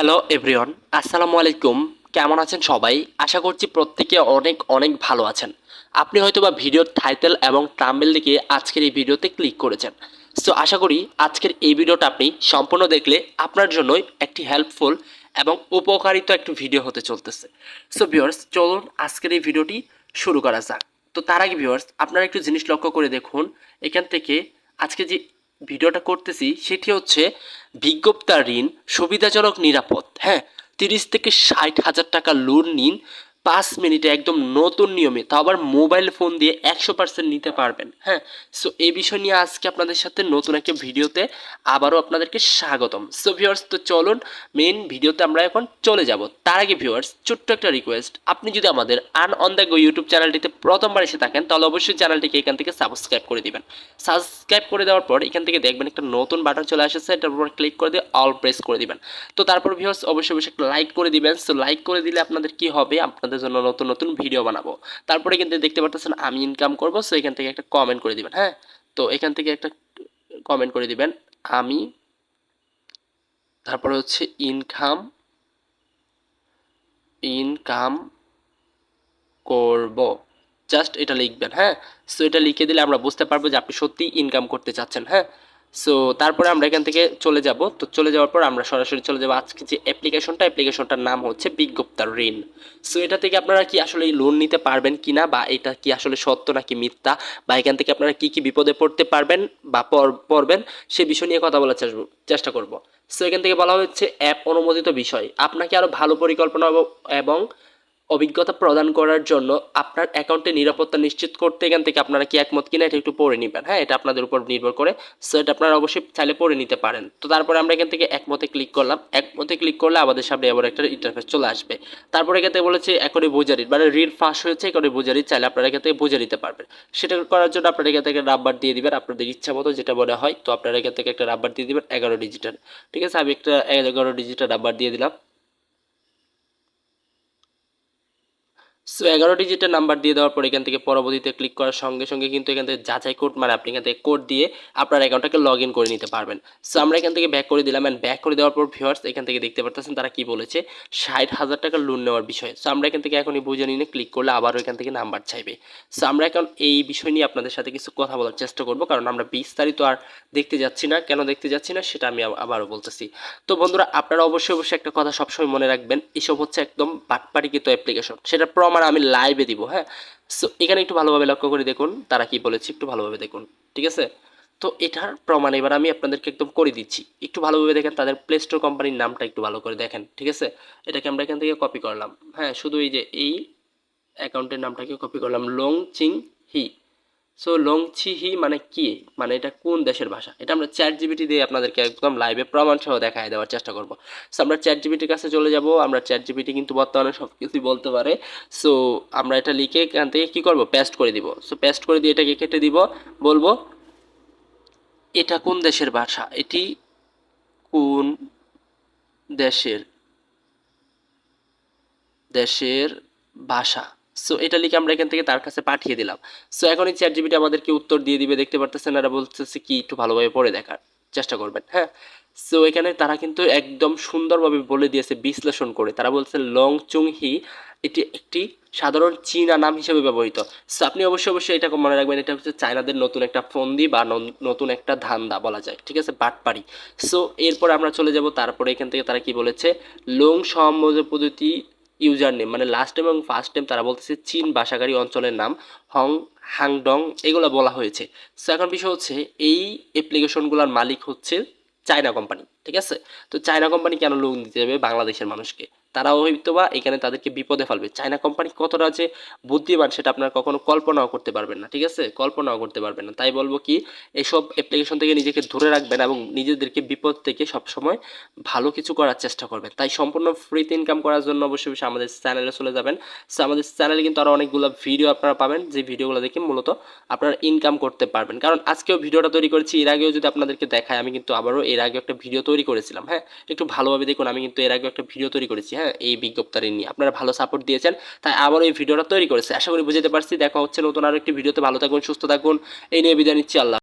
Hello everyone, আসসালামু আলাইকুম। কেমন আছেন সবাই? আশা করছি প্রত্যেকে অনেক অনেক ভালো আছেন। আপনি হয়তো বা ভিডিওর টাইটেল এবং টাম্বেল দিকে আজকের এই ভিডিওতে ক্লিক করেছেন। সো আশা করি আজকের এই ভিডিওটা আপনি সম্পূর্ণ দেখলে আপনার জন্যই একটি হেল্পফুল এবং উপকারিত একটি ভিডিও হতে চলতেছে। সো ভিউয়ার্স চলুন আজকের এই ভিডিওটি শুরু করা যাক। তো, তার আগে ভিউয়ার্স আপনারা একটু জিনিস লক্ষ্য করে দেখুন। এখান থেকে আজকে যে ভিডিওটা করতেছি, সেটি হচ্ছে বিজ্ঞপ্তা ঋণ সুবিধাজনক নিরাপদ হ্যাঁ? তিরিশ থেকে ষাট হাজার টাকা লোন নিন পাঁচ মিনিটে একদম নতুন নিয়মে, তাও আবার মোবাইল ফোন দিয়ে একশো পার্সেন্ট নিতে পারবেন হ্যাঁ? সো এই বিষয় নিয়ে আজকে আপনাদের সাথে নতুন একটা ভিডিওতে আবারও আপনাদেরকে স্বাগতম। সো ভিউয়ার্স তো চলুন মেন ভিডিওতে আমরা এখন চলে যাব। তার আগে ভিউয়ার্স ছোট্ট একটা রিকোয়েস্ট আপনি যদি আমাদের আন অন দ্য গো ইউটিউব চ্যানেলটিতে প্রথমবার এসে থাকেন, তাহলে অবশ্যই চ্যানেলটিকে এখান থেকে সাবস্ক্রাইব করে দিবেন। সাবস্ক্রাইব করে দেওয়ার পর এখান থেকে দেখবেন একটা নতুন বাটন চলে আসেছে, এটার উপর ক্লিক করে দিয়ে অল প্রেস করে দিবেন। তো তারপর ভিউয়ার্স অবশ্যই অবশ্যই একটা লাইক করে দিবেন। সো লাইক করে দিলে আপনাদের কি হবে? আপনাদের জন্য নতুন নতুন ভিডিও বানাবো। তারপরে কিন্তু দেখতে পাচ্ছেন আমি ইনকাম করব সো এখান থেকে একটা কমেন্ট করে দিবেন হ্যাঁ? তো এখান থেকে একটা কমেন্ট করে দিবেন, আমি, তারপরে হচ্ছে ইনকাম ইনকাম করব। জাস্ট এটা লিখবেন হ্যাঁ? সো এটা লিখে দিলে আমরা বুঝতে পারব যে আপনি সত্যি ইনকাম করতে চাচ্ছেন হ্যাঁ? সো তারপরে আমরা এখান থেকে চলে যাব। তো চলে যাওয়ার পর আমরা সরাসরি চলে যাব আজকে যে অ্যাপ্লিকেশনটা অ্যাপ্লিকেশনটার নাম হচ্ছে বিজ্ঞপ্তার ঋণ। সো এটা থেকে আপনারা কি আসলে লোন নিতে পারবেন কি না বা এটা কি আসলে সত্য নাকি মিথ্যা বা এখান থেকে আপনারা কি কি বিপদে পড়তে পারবেন বা পড়বেন সে বিষয় নিয়ে কথা বলার চেষ্টা- করব। সো এখান থেকে বলা হচ্ছে অ্যাপ অনুমোদিত বিষয়। আপনাকে আরও ভালো পরিকল্পনা এবং অভিজ্ঞতা প্রদান করার জন্য আপনার অ্যাকাউন্টে নিরাপত্তা নিশ্চিত করতে এখান থেকে আপনারা কি একমত কিনা এটা একটু পড়ে নেবেন। হ্যাঁ এটা আপনাদের উপর নির্ভর করে। সো এটা আপনারা অবশ্যই চাইলে পড়ে নিতে পারেন। তো তারপরে আমরা এখান থেকে একমতে ক্লিক করলাম। একমতে ক্লিক করলে আমাদের সামনে আবার একটা ইন্টারফেস চলে আসবে। তারপরে এখান থেকে বলেছে এখনই বোঝারি মানে রিল ফাঁস হয়েছে এখনই বোঝারি, চাইলে আপনারা এখান থেকে বুঝে নিতে পারবেন। সেটা করার জন্য আপনারা এখান থেকে নাম্বার দিয়ে দিবেন, আপনাদের ইচ্ছা মতো যেটা মনে হয়। তো আপনারা এখান থেকে একটা নাম্বার দিয়ে দিবেন, এগারো ডিজিটাল ঠিক আছে, আমি একটা এগারো ডিজিটাল নাম্বার দিয়ে দিলাম। সো এগারো ডিজিটের নাম্বার দিয়ে দেওয়ার পর এখান থেকে পরবর্তীতে ক্লিক করার সঙ্গে সঙ্গে কিন্তু এখান থেকে যাচাই কোড মানে আপনি এখান থেকে কোড দিয়ে আপনার অ্যাকাউন্টটাকে লগ ইন করে নিতে পারবেন। সো আমরা এখান থেকে ব্যাক করে দিলাম অ্যান্ড ব্যাক করে দেওয়ার পর ভিউয়ার্স এখান থেকে দেখতে পারতেছেন তারা কি বলেছে, ষাট হাজার টাকা লোন নেওয়ার বিষয়। সো আমরা এখান থেকে এখনই বুঝে নিয়ে ক্লিক করলে আবারও এখান থেকে নাম্বার চাইবে। সো আমরা এখন এই বিষয় নিয়ে আপনাদের সাথে কিছু কথা বলার চেষ্টা করব, কারণ আমরা বিস্তারিত আর দেখতে যাচ্ছি না। কেন দেখতে যাচ্ছি না সেটা আমি আবারও বলতেছি। তো বন্ধুরা, আপনারা অবশ্যই অবশ্যই একটা কথা সবসময় মনে রাখবেন, এসব হচ্ছে একদম বাটপারিকৃত অ্যাপ্লিকেশন সেটা প্রমাণ আমি লাইভে দিব হ্যাঁ? সো এখানে একটু ভালোভাবে লক্ষ্য করে দেখুন, তারা কি বলেছে একটু ভালোভাবে দেখুন, ঠিক আছে? তো এটার প্রমাণ এবার আমি আপনাদেরকে একদম করে দিচ্ছি। একটু ভালোভাবে দেখেন, তাদের প্লে স্টোর কোম্পানির নামটা একটু ভালো করে দেখেন, ঠিক আছে? এটাকে আমরা এখান থেকে কপি করলাম হ্যাঁ? শুধু এই যে এই অ্যাকাউন্টের নামটাকে কপি করলাম লং চিং হি সো লংছি হি মানে কি? মানে এটা কোন দেশের ভাষা? এটা আমরা চ্যাট জিবিটি দিয়ে আপনাদেরকে একদম লাইভে প্রমাণ সহ দেখায় দেওয়ার চেষ্টা করব। সো আমরা চ্যাট জিবিটির কাছে চলে যাব। আমরা চ্যাট জিবিটি কিন্তু বর্তমানে সব কিছুই বলতে পারে। সো আমরা এটা লিখে এখান থেকে কী করব? পেস্ট করে দিব। সো পেস্ট করে দিয়ে এটাকে কেটে দিব। বলব, এটা কোন দেশের ভাষা? এটি কোন দেশের দেশের ভাষা? সো এটা লিখে আমরা এখান থেকে তার কাছে পাঠিয়ে দিলাম। সো এখন এই চ্যাট জিবিটি আমাদেরকে উত্তর দিয়ে দিবে, দেখতে পারতেছেন? এরা বলতেছে কি, একটু ভালোভাবে পড়ে দেখার, চেষ্টা করবেন। হ্যাঁ? সো এখানে তারা কিন্তু একদম সুন্দরভাবে বলে দিয়েছে, বিশ্লেষণ করে। তারা বলছে, লং চুং হি এটি একটি সাধারণ চীনা নাম হিসেবে ব্যবহৃত। সো আপনি অবশ্যই অবশ্যই এটা মনে রাখবেন, এটা হচ্ছে চায়নাদের নতুন একটা ফন্দি বা নতুন একটা ধান্দা বলা যায়, ঠিক আছে? বাটপাড়ি। সো এরপর আমরা চলে যাব, তারপরে এখান থেকে তারা কি বলেছে? লং সম্বোধন পদ্ধতি ইউজার নেম মানে লাস্ট এবং ফার্স্ট টাইম তারা বলতেছে চীন ভাষাকারী অঞ্চলের নাম হং হাংডং, এগুলো বলা হয়েছে। সো এখন বিষয় হচ্ছে এই অ্যাপ্লিকেশনগুলোর মালিক হচ্ছে চায়না কোম্পানি ঠিক আছে? তো চায়না কোম্পানি কেন লোন দিতে যাবে বাংলাদেশের মানুষকে? তারাও হয়তো বা এখানে তাদেরকে বিপদে ফেলবে। চায়না কোম্পানি কতটা যে বুদ্ধিমান সেটা আপনারা কখনো কল্পনাও করতে পারবেন না, ঠিক আছে? কল্পনাও করতে পারবেন না। তাই বলব কি, এসব অ্যাপ্লিকেশন থেকে নিজেকে দূরে রাখবেন এবং নিজেদেরকে বিপদ থেকে সবসময় ভালো কিছু করার চেষ্টা করবেন। তাই সম্পূর্ণ ফ্রিতে ইনকাম করার জন্য অবশ্যই অবশ্যই আমাদের চ্যানেলে চলে যাবেন। সো আমাদের চ্যানেলে কিন্তু আরও অনেকগুলো ভিডিও আপনারা পাবেন, যে ভিডিওগুলো দেখে মূলত আপনারা ইনকাম করতে পারবেন। কারণ আজকেও ভিডিওটা তৈরি করেছি, এর আগেও যদি আপনাদেরকে দেখায় আমি কিন্তু আবারও এর আগে একটা ভিডিও তৈরি করেছিলাম হ্যাঁ? একটু ভালোভাবে দেখুন, আমি কিন্তু এর আগে একটা ভিডিও তৈরি করেছি। হ্যাঁ এই বিজ্ঞপ্তারি নিয়ে। আপনারা ভালো সাপোর্ট দিয়েছেন, তাই আবারও এই ভিডিওটা তৈরি করেছে। আশা করি বুঝতে পারছি। দেখা হচ্ছে নতুন আরও একটি ভিডিওতে। ভালো থাকুন, সুস্থ থাকুন। এই নিয়ে বিদায় নিচ্ছি। আল্লাহ